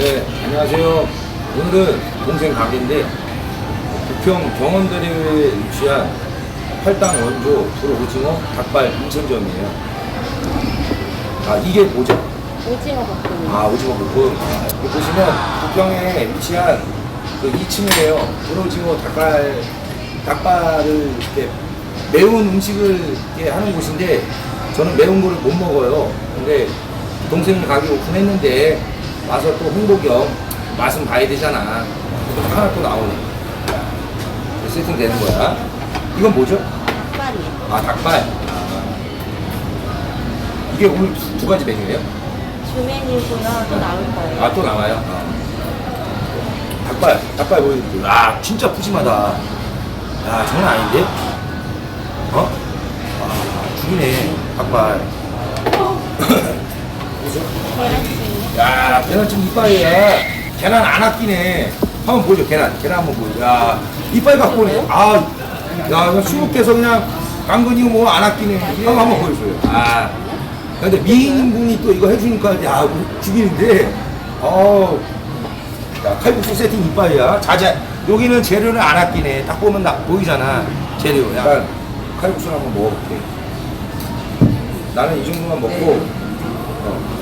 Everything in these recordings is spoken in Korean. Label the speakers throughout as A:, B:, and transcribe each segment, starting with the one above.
A: 네, 안녕하세요. 오늘은 동생 가게인데 부평 경원대로에 위치한 팔당 원조 불 오징어 닭발 인천점이에요. 아 이게 뭐죠?
B: 오징어 볶음.
A: 아 오징어 볶음. 여기 보시면 부평에 위치한 그 2층이에요. 불 오징어 닭발 닭발을 이렇게 매운 음식을 이렇게 하는 곳인데 저는 매운 거를 못 먹어요. 근데 동생 가게 오픈했는데 와서 또 홍보 겸 맛은 봐야 되잖아. 그래서 하나 또 나오네. 세팅 되는 거야. 이건 뭐죠?
B: 닭발이요.
A: 아 닭발. 이게 오늘 두, 두 가지 메뉴예요?
B: 주 메뉴고요. 또 나올 거예요.
A: 아 또 나와요? 아. 닭발, 닭발 보여드릴게요. 아 진짜 푸짐하다. 야 장난 아닌데? 어? 아 죽이네 닭발.
B: 계란찜.
A: 야 계란찜 이빨이야. 계란 안 아끼네. 한번 보여줘 계란. 계란 한번 보여줘. 야 이빨 갖고 오네. 아, 야 그냥 수육해서 그냥 강근이 뭐 안 아끼네. 한번 한번 보여줘요. 아. 근데 미인분이 또 이거 해주니까 야 죽이는데. 어. 야, 칼국수 세팅 이빨이야. 자자. 여기는 재료를 안 아끼네. 딱 보면 나 보이잖아. 재료. 약간 칼국수 한번 먹어볼게. 나는 이 정도만 먹고. 어.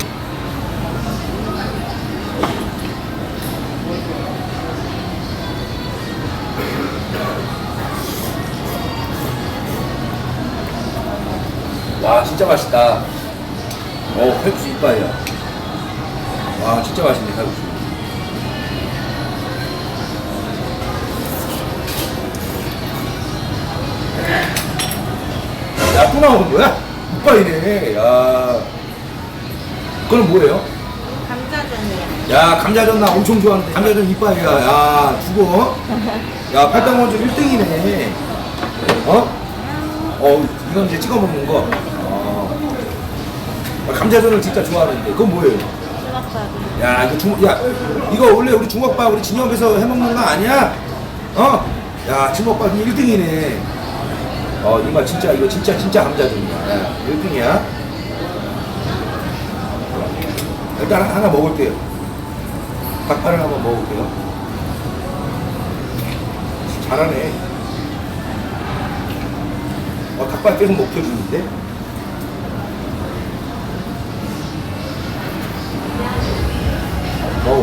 A: 와 진짜 맛있다. 어 칼국수 이빨이야. 와 진짜 맛있네 칼국수. 야, 또 나오는 거야? 이빨이네. 야. 그건 뭐예요?
B: 감자전이요.
A: 야, 감자전 나 엄청 좋아하는데. 감자전 이빨이야. 야, 죽어. 야, 팔당 원주 1등이네. 어? 어, 이건 이제 찍어 먹는 거. 감자전을 진짜 좋아하는데. 그건 뭐예요?
B: 주먹밥이.
A: 야, 이거 중, 야, 이거 원래 우리 중국밥 우리 진영에서 해 먹는 거 아니야? 어? 야, 중국밥 1등이네. 어, 이말 진짜, 이거 진짜, 진짜 감자전이야. 야, 1등이야. 일단 하나 먹을게요. 닭발을 한번 먹을게요. 잘하네. 어, 닭발 계속 먹혀주는데? 먹을게요.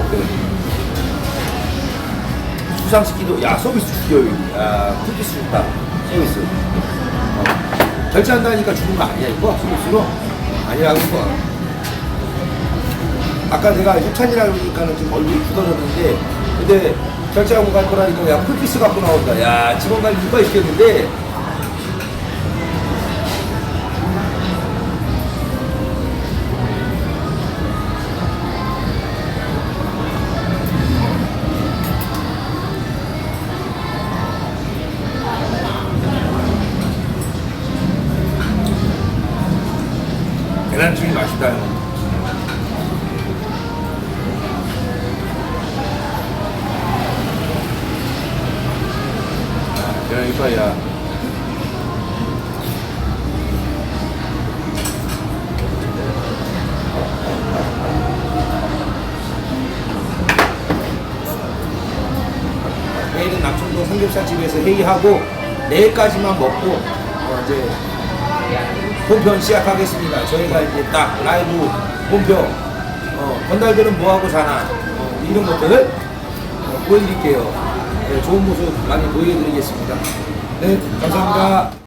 A: 수상시키도, 야, 서비스 죽여요. 야, 쿨피스 좋다. 서비스. 어. 결제한다니까 주는 거 아니야, 이거? 서비스로? 아니라고, 이거. 아까 내가 협찬이라 그러니까는 좀 얼굴이 굳어졌는데, 근데 결제하고 갈 거라니까, 야, 쿨피스 갖고 나온다. 야, 직원 관리 이빨 시켰는데, 계란찜이 맛있다, 형. 계란 이빨이야. 내일은 남청동 삼겹살집에서 회의하고 내일까지만 먹고 어, 이제 본편 시작하겠습니다. 저희가 이제 딱 라이브 본편 어, 건달들은 뭐하고 사나 어, 이런 것들을 어, 보여드릴게요. 네, 좋은 모습 많이 보여드리겠습니다. 네, 감사합니다.